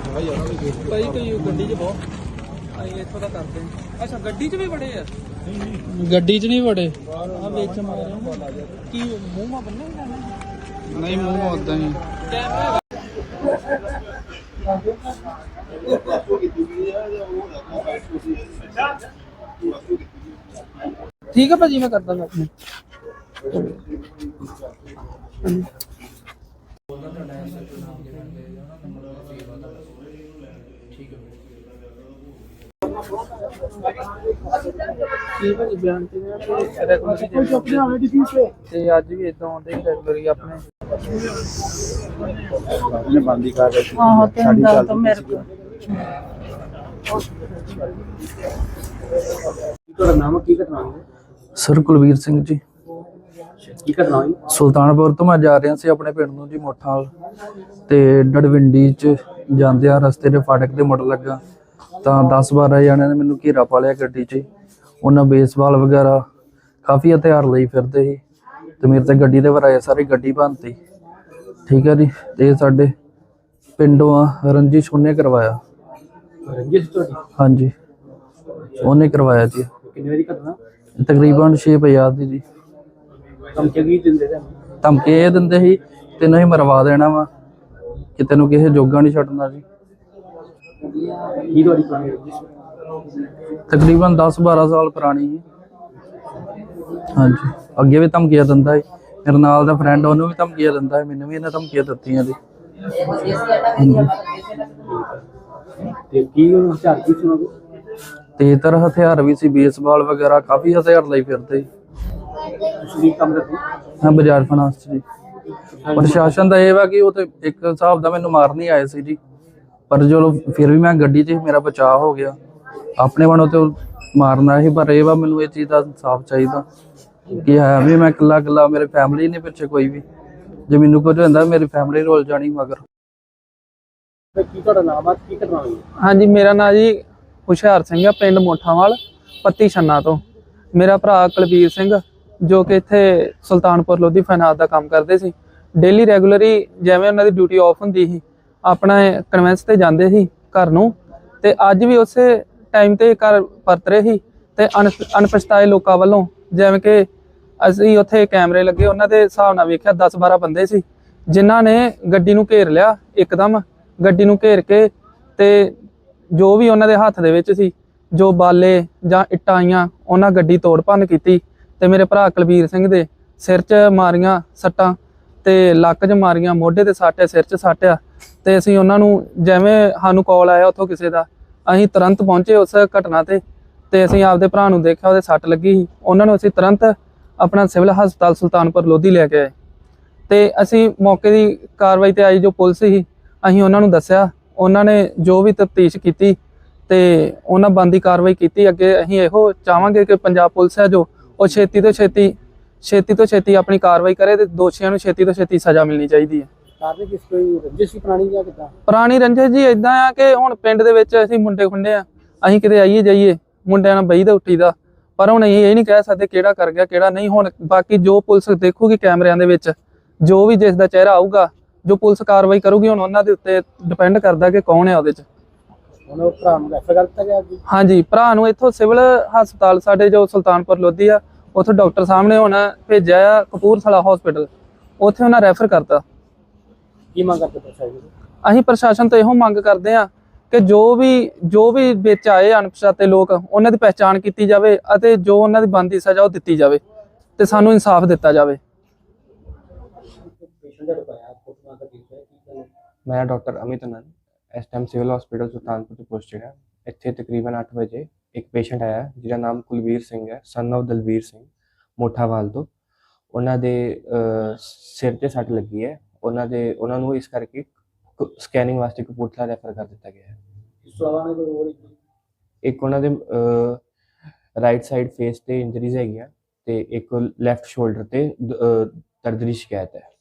ਭਾਈ ਕੋਈ ਗੱਡੀ 'ਚ ਬਹੁ ਅਸੀਂ ਇੱਥੋਂ ਦਾ ਕਰਦੇ ਹਾਂ। ਅੱਛਾ ਗੱਡੀ 'ਚ ਵੀ ਬੜੇ ਆ। ਗੱਡੀ 'ਚ ਨਹੀਂ ਵੜੇ ਆ ਵਿੱਚ ਮਾਰਿਆ। ਕੀ ਮੂੰਹ ਮਾ ਬੰਨੇ ਨਹੀਂ ਮੂੰਹ ਉਦਾਂ ਹੀ। ਕੈਮਰਾ ਠੀਕ ਹੈ ਭਾਜੀ ਮੈਂ ਕਰਦਾ ਮੈਂ ਕੀ ਭਾਜੀ ਬਿਆਨ ਤੇ ਨਾ ਕਿ ਰੈਗੂਲਰ ਤੇ ਅੱਜ ਵੀ ਇਦਾਂ ਆਉਂਦੇ ਹੀ ਰੈਗੂਲਰ ਹੀ ਆਪਣੇ ਇਹਨੇ ਬੰਦੀ ਕਰ ਰਹੀ ਆਹੋ ਤੇ ਦੱਸ ਦੋ ਮੇਰੇ ਕੋਲ ਤੁਹਾਡਾ ਨਾਮ ਕੀ ਘਟਨਾ ਹੈ ਸਰ ਕੁਲਵੀਰ ਸਿੰਘ ਜੀ ਕੀ ਘਟਨਾ ਹੋਈ? ਸੁਲਤਾਨਪੁਰ ਤੋਂ ਮੈਂ ਜਾ ਰਿਹਾ ਸੀ ਆਪਣੇ ਪਿੰਡ ਨੂੰ ਜੀ ਮੋਠਾਲ ਤੇ ਡੜਵਿੰਡੀ ਚ ਜਾਂਦੇ ਆ ਰਸਤੇ ਦੇ ਫਾਟਕ ਤੇ ਮੁੜ ਲੱਗਾ। ਤਾਂ 10 12 ਜਣਿਆਂ ਨੇ ਮੈਨੂੰ ਘੇਰਾ ਪਾ ਲਿਆ ਗੱਡੀ 'ਚ। ਉਹਨਾਂ ਬੇਸਬਾਲ ਵਗੈਰਾ ਕਾਫੀ ਹਥਿਆਰ ਲਈ ਫਿਰਦੇ ਸੀ ਤੇ ਮੇਰੇ ਤੇ ਗੱਡੀ ਦੇ ਵਰਾਏ ਸਾਰੀ ਗੱਡੀ ਭੰਨਤੀ। ਠੀਕ ਹੈ ਜੀ ਤੇ ਸਾਡੇ ਪਿੰਡੋਂ ਆ ਰੰਜੀਸ਼ ਉਹਨੇ ਕਰਵਾਇਆ। ਰੰਜਿਸ਼ ਤੁਹਾਡੀ? ਹਾਂਜੀ ਉਹਨੇ ਕਰਵਾਇਆ ਜੀ। ਕਿੰਨੇ ਵਜੇ ਘਟਨਾ? ਤਕਰੀਬਨ 6 ਵਜੇ ਦੀ ਜੀ। ਦਿੰਦੇ ਧਮਕੀ ਇਹ ਦਿੰਦੇ ਸੀ ਤੈਨੂੰ ਹੀ ਮਰਵਾ ਦੇਣਾ ਵਾ ਕਿ ਤੈਨੂੰ ਕਿਸੇ ਜੋਗਾ ਨਹੀਂ ਛੱਡਣਾ ਜੀ। ਕੀ ਤੁਹਾਡੀ ਪੁਰਾਣੀ ਰੰਜਿਸ਼ ਤਕਰੀਬਨ 10 12 ਸਾਲ ਪੁਰਾਣੀ ਹੈ ਹਾਂਜੀ ਅੱਗੇ ਵੀ ਧਮਕੀਆਂ ਦਿੰਦਾ ਹੈ ਮੇਰੇ ਨਾਲ ਦਾ ਫਰੈਂਡ ਉਹਨੂੰ ਵੀ ਧਮਕੀਆਂ ਦਿੰਦਾ ਹੈ ਮੈਨੂੰ ਵੀ ਇਹਨੇ ਧਮਕੀਆਂ ਦਿੱਤੀਆਂ ਜੀ। ਤੇ ਕੀ ਹਥਿਆਰ ਕੀ ਸੁਣੋਗੇ ਤੇ ਤਰ ਹਥਿਆਰ ਵੀ ਸੀ ਬੇਸਬਾਲ ਵਗੈਰਾ ਕਾਫੀ ਹਥਿਆਰ ਲਈ ਫਿਰਦੇ ਸੀ। ਹਾਂ ਬਾਜ਼ਾਰ ਫਾਈਨਾਂਸ 'ਚ ਜੀ। ਪ੍ਰਸ਼ਾਸਨ ਦਾ ਇਹ ਵਾ ਕਿ ਉਹ ਤੇ ਇੱਕ ਹਿਸਾਬ ਦਾ ਮੈਨੂੰ ਮਾਰਨ ਹੀ ਆਏ ਸੀ ਜੀ। ਪਰ ਚਲੋ ਫਿਰ ਵੀ ਮੈਂ ਗੱਡੀ 'ਚ ਮੇਰਾ ਬਚਾਅ ਹੋ ਗਿਆ। ਆਪਣੇ ਵੱਲੋਂ ਤੇ ਮਾਰਨਾ ਸੀ ਪਰ ਇਹ ਵਾ ਮੈਨੂੰ ਇਹ ਚੀਜ਼ ਦਾ ਇਨਸਾਫ ਚਾਹੀਦਾ। ਕਿ ਹੈ ਵੀ ਮੈਂ ਇਕੱਲਾ ਇਕੱਲਾ ਮੇਰੇ ਫੈਮਿਲੀ ਨਹੀਂ ਪਿੱਛੇ ਕੋਈ ਵੀ। ਜੇ ਮੈਨੂੰ ਕੁਝ ਹੁੰਦਾ ਮੇਰੀ ਫੈਮਿਲੀ ਰੋਲ ਜਾਣੀ ਮਗਰ। ਤੇ ਕੀ ਤੁਹਾਡਾ ਨਾਮ ਆ? ਕੀ ਹੋਈ? ਹਾਂਜੀ ਮੇਰਾ ਨਾਂ ਜੀ ਹੁਸ਼ਿਆਰ ਸਿੰਘ ਆ ਪਿੰਡ ਮੋਠਾਵਾਲ ਪੱਤੀ ਛੰਨਾ ਤੋਂ। ਮੇਰਾ ਭਰਾ ਕੁਲਬੀਰ ਸਿੰਘ ਜੋ ਕਿ ਇੱਥੇ ਸੁਲਤਾਨਪੁਰ ਲੋਧੀ ਫਾਈਨਾਂਸ ਦਾ ਕੰਮ ਕਰਦੇ ਸੀ। ਡੇਲੀ ਰੈਗੂਲਰੀ ਜਿਵੇਂ ਉਹਨਾਂ ਦੀ ਡਿਊਟੀ ਆਫ ਹੁੰਦੀ ਸੀ, ਆਪਣਾ ਕਨਵੈਂਸ ਤੇ ਜਾਂਦੇ ਸੀ ਘਰ ਨੂੰ ਤੇ ਅੱਜ ਵੀ ਉਸੇ ਟਾਈਮ ਤੇ ਘਰ ਪਰਤ ਰਹੇ ਸੀ ਤੇ ਅਣ- ਅਣਪਛਾਤੇ ਲੋਕਾਂ ਵੱਲੋਂ ਜਿਵੇਂ ਕਿ ਅਸੀਂ ਉੱਥੇ ਕੈਮਰੇ ਲੱਗੇ, ਉਹਨਾਂ ਦੇ ਹਿਸਾਬ ਨਾਲ ਵੇਖਿਆ 10 12 ਬੰਦੇ ਸੀ, ਜਿਨ੍ਹਾਂ ਨੇ ਗੱਡੀ ਨੂੰ ਘੇਰ ਲਿਆ ਇੱਕਦਮ, ਗੱਡੀ ਨੂੰ ਘੇਰ ਕੇ ਤੇ ਜੋ ਵੀ ਉਹਨਾਂ ਦੇ ਹੱਥ ਦੇ ਵਿੱਚ ਸੀ, ਜੋ ਬਾਲੇ ਜਾਂ ਇੱਟਾਂ ਉਹਨਾਂ ਗੱਡੀ ਤੋੜ ਭੰਨ ਕੀਤੀ ਤੇ ਮੇਰੇ ਭਰਾ ਕੁਲਬੀਰ ਸਿੰਘ ਦੇ ਸਿਰ 'ਚ ਮਾਰੀਆਂ ਸੱਟਾਂ ਤੇ ਲੱਕ 'ਚ ਮਾਰੀਆਂ, ਮੋਢੇ ਤੇ ਸੱਟ ਹੈ, ਸਿਰ 'ਚ ਸੱਟ ਆ। ਤੇ ਅਸੀਂ ਉਹਨਾਂ ਨੂੰ ਜਿਵੇਂ ਸਾਨੂੰ ਕਾਲ ਆਇਆ ਉੱਥੋਂ ਕਿਸੇ ਦਾ, ਅਸੀਂ ਤੁਰੰਤ ਪਹੁੰਚੇ ਉਸ ਘਟਨਾ ਤੇ ਤੇ ਅਸੀਂ ਆਪਦੇ ਭਰਾ ਨੂੰ ਦੇਖਿਆ, ਉਹਦੇ ਸੱਟ ਲੱਗੀ ਸੀ। ਉਹਨਾਂ ਨੂੰ ਅਸੀਂ ਤੁਰੰਤ ਆਪਣਾ ਸਿਵਲ ਹਸਪਤਾਲ ਸੁਲਤਾਨਪੁਰ ਲੋਧੀ ਲੈ ਕੇ ਆਏ। ਤੇ ਅਸੀਂ ਮੌਕੇ ਦੀ ਕਾਰਵਾਈ ਤੇ ਆਈ ਜੋ ਪੁਲਿਸ ਸੀ, ਅਸੀਂ ਉਹਨਾਂ ਨੂੰ ਦੱਸਿਆ। ਉਹਨਾਂ ਨੇ ਜੋ ਵੀ ਤਫਤੀਸ਼ ਕੀਤੀ ਤੇ ਉਹਨਾਂ ਬੰਦੀ ਕਾਰਵਾਈ ਕੀਤੀ। ਅੱਗੇ ਅਸੀਂ ਇਹੋ ਚਾਹਾਂਗੇ ਕਿ ਪੰਜਾਬ ਪੁਲਿਸ ਹੈ ਜੋ ਉਹ ਛੇਤੀ ਤੋਂ ਛੇਤੀ ਛੇਤੀ ਤੋਂ ਛੇਤੀ ਆਪਣੀ ਕਾਰਵਾਈ ਕਰੇ ਤੇ ਦੋਸ਼ੀਆਂ ਨੂੰ ਛੇਤੀ ਤੋਂ ਛੇਤੀ ਸਜ਼ਾ ਮਿਲਣੀ ਚਾਹੀਦੀ ਹੈ। ਕਾਰਨ ਕਿਸ ਕੋਈ ਰੰਜਿਸ਼ ਵੀ ਪੁਰਾਣੀ ਜਾਂ ਕਿਦਾਂ? ਪੁਰਾਣੀ ਰੰਜਿਸ਼ ਜੀ ਇਦਾਂ ਆ ਕਿ ਹੁਣ ਪਿੰਡ ਦੇ ਵਿੱਚ ਅਸੀਂ ਮੁੰਡੇ ਖੁੰਡੇ ਆ ਅਸੀਂ ਕਿਤੇ ਆਈਏ ਜਾਈਏ ਮੁੰਡਿਆਂ ਨਾਲ ਬਈ ਦਾ ਉੱਠੀਦਾ ਪਰ ਹੁਣ ਇਹ ਨਹੀਂ ਕਹਿ ਸਕਦੇ ਕਿਹੜਾ ਕਰ ਗਿਆ ਕਿਹੜਾ ਨਹੀਂ ਹੁਣ ਬਾਕੀ ਜੋ ਪੁਲਿਸ ਦੇਖੂਗੀ ਕੈਮਰਿਆਂ ਦੇ ਵਿੱਚ ਜੋ ਵੀ ਜਿਸ ਦਾ ਚਿਹਰਾ ਆਊਗਾ ਜੋ ਪੁਲਿਸ ਕਾਰਵਾਈ ਕਰੂਗੀ ਹੁਣ ਉਹਨਾਂ ਦੇ ਉੱਤੇ ਡਿਪੈਂਡ ਕਰਦਾ ਕਿ ਕੌਣ ਹੈ ਉਹਦੇ 'ਚ। ਹੁਣ ਉਹ ਭਰਾ ਨੂੰ ਰੈਫਰ ਕਰ ਦਿੱਤਾ ਗਿਆ ਜੀ ਹਾਂਜੀ ਭਰਾ ਨੂੰ ਇੱਥੋਂ ਸਿਵਲ ਹਸਪਤਾਲ ਸਾਡੇ ਜੋ ਸੁਲਤਾਨਪੁਰ ਲੋਧੀ ਆ ਉੱਥੋਂ ਡਾਕਟਰ ਸਾਹਮਣੇ ਹੁਣ ਭੇਜਿਆ ਆ ਕਪੂਰਥਲਾ ਹਸਪੀਟਲ ਉੱਥੇ ਉਹਨਾਂ ਰੈਫਰ ਕਰਤਾ। ਕੀ ਮੰਗ ਕਰਦੇ ਪ੍ਰਸ਼ਾਸਨ? ਅਸੀਂ ਪ੍ਰਸ਼ਾਸਨ ਤੋਂ ਇਹੋ ਮੰਗ ਕਰਦੇ ਹਾਂ ਕਿ ਜੋ ਵੀ ਜੋ ਵੀ ਵਿੱਚ ਆਏ ਅਣਪਛਾਤੇ ਲੋਕ ਉਹਨਾਂ ਦੀ ਪਹਿਚਾਣ ਕੀਤੀ ਜਾਵੇ ਅਤੇ ਜੋ ਉਹਨਾਂ ਦੀ ਬਣਦੀ ਸਜ਼ਾ ਉਹ ਦਿੱਤੀ ਜਾਵੇ ਤੇ ਸਾਨੂੰ ਇਨਸਾਫ ਦਿੱਤਾ ਜਾਵੇ। ਮੈਂ ਡਾਕਟਰ ਅਮਿਤ ਅਨੰਦ ਇਸ ਟਾਈਮ ਸਿਵਲ ਹਸਪੀਟਲ ਸੁਲਤਾਨਪੁਰ ਤੋਂ ਪੋਸਟਡ ਹਾਂ ਇੱਥੇ ਤਕਰੀਬਨ 8 ਵਜੇ ਇੱਕ ਪੇਸ਼ੈਂਟ ਆਇਆ ਜਿਹਦਾ ਨਾਮ ਕੁਲਵੀਰ ਸਿੰਘ ਹੈ ਸਨ of ਦਲਵੀਰ ਸਿੰਘ ਮੋਠਾਵਾਲ ਤੋਂ। ਉਹਨਾਂ ਦੇ ਸਿਰ ਤੇ ਸੱਟ ਲੱਗੀ ਹੈ। ਉਹਨਾਂ ਦੇ ਉਹਨਾਂ ਨੂੰ ਇਸ ਕਰਕੇ ਸਕੈਨਿੰਗ ਵਾਸਤੇ ਕਪੂਰਥਲਾ ਰੈਫਰ ਕਰ ਦਿੱਤਾ ਗਿਆ ਹੈ। ਇਸ ਤੋਂ ਇਲਾਵਾ ਕੋਈ ਹੋਰ ਇੱਕ? ਉਹਨਾਂ ਦੇ ਰਾਈਟ ਸਾਈਡ ਫੇਸ ਤੇ ਇੰਜਰੀਜ਼ ਹੈਗੀਆਂ ਤੇ ਇੱਕ ਲੈਫਟ ਸ਼ੋਲਡਰ ਤੇ ਦ- ਅਹ, ਦਰਦ ਦੀ ਸ਼ਿਕਾਇਤ ਹੈ।